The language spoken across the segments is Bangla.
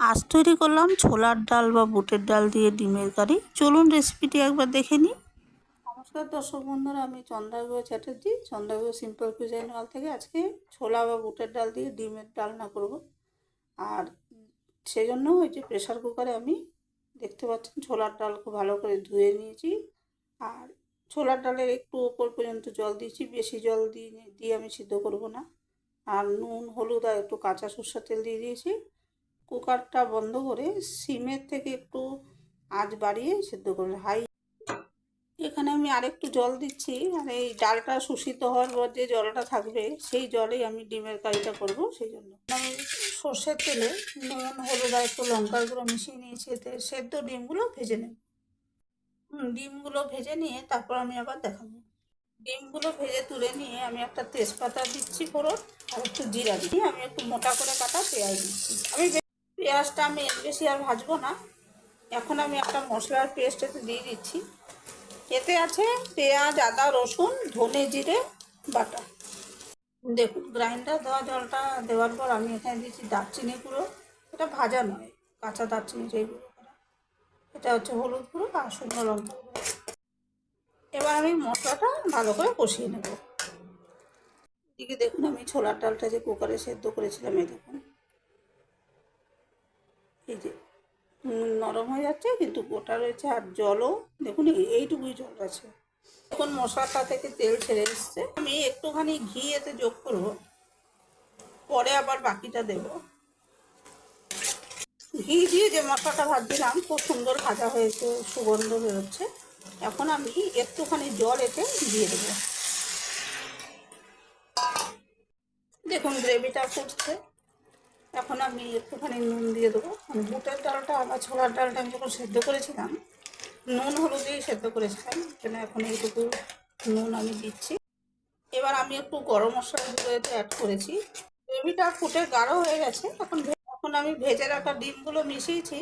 আজ তৈরি করলাম ছোলার ডাল বা বুটের ডাল দিয়ে ডিমের কারি। চলুন রেসিপিটি একবার দেখে নিই। নমস্কার দর্শক বন্ধুরা, আমি চন্দ্রাগো চ্যাটার্জি চন্দ্রাগো সিম্পল কুইজাইন হল থেকে আজকে ছোলা বা বুটের ডাল দিয়ে ডিমের ডালনা করব। আর সেই জন্য ওই যে প্রেশার কুকারে আমি দেখতে পাচ্ছেন ছোলার ডাল খুব ভালো করে ধুয়ে নিয়েছি। আর ছোলার ডালের একটু ওপর পর্যন্ত জল দিয়েছি, বেশি জল দিয়ে দিয়ে আমি সিদ্ধ করব না। আর নুন, হলুদ আর একটু কাঁচা সর্ষের তেল দিয়ে দিয়েছি। কুকারটা বন্ধ করে সিমের থেকে একটু আঁচ বাড়িয়ে সেদ্ধ করে হাই। এখানে আমি আরেকটু জল দিচ্ছি, আর এই ডালটা শুষিত হওয়ার পর যে জলটা থাকবে, সেই জলেই আমি ডিমের কারিটা করব, সেই জন্য। আমি সর্ষের তেলে নুন, হলুদ আর একটু লঙ্কার গুঁড়ো মিশিয়ে নিয়েছি, এতে সেদ্ধ ডিমগুলো ভেজে নেব। ডিমগুলো ভেজে নিয়ে তারপর আমি আবার দেখাবো। ডিমগুলো ভেজে তুলে নিয়ে আমি একটা তেজপাতা দিচ্ছি ফোড়ন, আর একটু জিরা দিই আমি একটু মোটা করে কাটা পেঁয়াজ দিচ্ছি। আমি পেঁয়াজটা আমি বেশি আর ভাজবো না। এখন আমি একটা মশলার পেস্ট এতে দিয়ে দিচ্ছি। এতে আছে পেঁয়াজ, আদা, রসুন, ধনে জিরে, বাটা। দেখুন, গ্রাইন্ডার দেওয়া জলটা দেওয়ার পর আমি এখানে দিচ্ছি দারচিনি গুঁড়ো। এটা ভাজা নয়, কাঁচা দারচিনি যে গুঁড়ো এটা হচ্ছে হলুদ গুঁড়ো আর শুকনো লঙ্কা এবার আমি মশলাটা ভালো করে কষিয়ে নেব। এদিকে দেখুন, আমি ছোলার ডালটা যে কুকারে সেদ্ধ করেছিলাম, এই দেখুন। এই যে নরম হয়ে যাচ্ছে, কিন্তু গোটা রয়েছে আর জলও। দেখুন এইটুকুই জল আছে। এখন মশলাটা থেকে তেল ছেড়ে এসছে। আমি একটুখানি ঘি এতে যোগ করব। পরে আবার বাকিটা দেব। ঘি দিয়ে যে মশলাটা ভাজছিলাম, খুব সুন্দর ভাজা হয়েছে, সুগন্ধ বেরোচ্ছে। এখন আমি একটুখানি জল এতে দিয়ে দেবো। দেখুন গ্রেভিটা ফুটছে। এখন আমি একটুখানি নুন দিয়ে দেবো। বুটের ডালটা বা ছোলার ডালটা আমি যখন সেদ্ধ করেছিলাম, নুন হলুদ দিয়ে সেদ্ধ করেছিলাম, কেন এখন এইটুকু নুন আমি দিচ্ছি। এবার আমি একটু গরম মশলা এতে অ্যাড করেছি। গ্রেভিটা ফুটে গাঢ় হয়ে গেছে। এখন এখন আমি ভেজে রাখা ডিমগুলো মিশিয়েছি।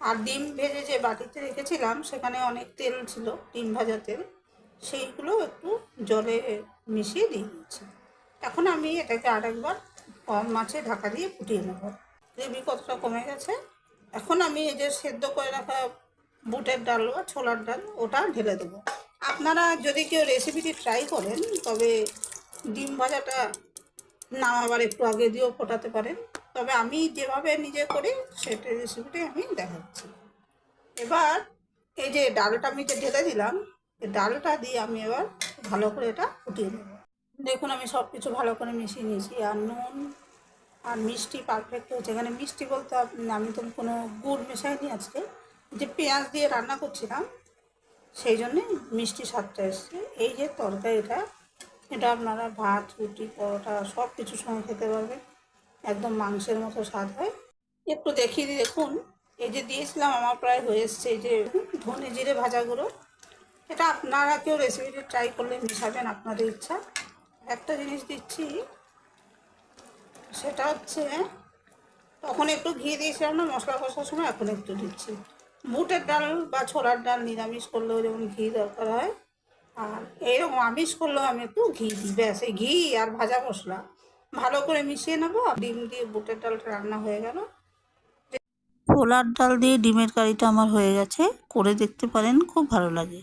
আর ডিম ভেজে যে বাটিতে রেখেছিলাম, সেখানে অনেক তেল ছিল, ডিম ভাজা তেল। সেইগুলো একটু জলে মিশিয়ে দিয়ে দিচ্ছি। এখন আমি এটাকে আরেকবার কম মাছে ঢাকা দিয়ে ফুটিয়ে নেব। গ্রেভি কতটা কমে গেছে? এখন আমি এই যে সেদ্ধ করে রাখা বুটের ডাল বা ছোলার ডাল, ওটা ঢেলে দেবো। আপনারা যদি কেউ রেসিপিটি ট্রাই করেন, তবে ডিম ভাজাটা নামাবার একটু আগে দিয়েও ফোটাতে পারেন। তবে আমি যেভাবে নিজে করি, সেটা রেসিপিটি আমি দেখাচ্ছি। এবার এই যে ডালটা আমি যে ঢেলে দিলাম, এই ডালটা দিয়ে আমি এবার ভালো করে এটা ফুটিয়ে নেব। দেখুন, আমি সব কিছু ভালো করে মিশিয়ে নিয়েছি। আর নুন আর মিষ্টি পারফেক্ট হয়েছে। এখানে মিষ্টি বলতে আমি তো কোনো গুড় মেশাইনি আজকে। যে পেঁয়াজ দিয়ে রান্না করছিলাম, সেই জন্যে মিষ্টি স্বাদটা এসছে। এই যে তরকারিটা এটা আপনারা ভাত, রুটি, পরোটা সব কিছুর সঙ্গে খেতে পারবেন একদম মাংসের মতো স্বাদ হয়। একটু দেখিয়ে দিই, দেখুন। এই যে দিয়েছিলাম, আমার প্রায় হয়ে এসছে। এই যে ধনে জিরে ভাজাগুলো এটা আপনারা কেউ রেসিপিটি ট্রাই করলে মিশাবেন, আপনাদের ইচ্ছা। একটা জিনিস দিচ্ছি, সেটা হচ্ছে তখন একটু ঘি দিয়েছিলাম না, মশলা কষার সময় এখন একটু দিচ্ছি। বুটের ডাল বা ছোলার ডাল নিরামিষ করলেও যেমন ঘি দরকার হয়, আর এইরকম আমিষ করলেও আমি একটু ঘি দিই, ব্যাস, এই ঘি আর ভাজা মশলা। ভালো করে মিশিয়ে নেব, ডিম দিয়ে বুটের ডালটা রান্না হয়ে গেল। ছোলার ডাল দিয়ে ডিমের কারিটা আমার হয়ে গেছে, করে দেখতে পারেন, খুব ভালো লাগে।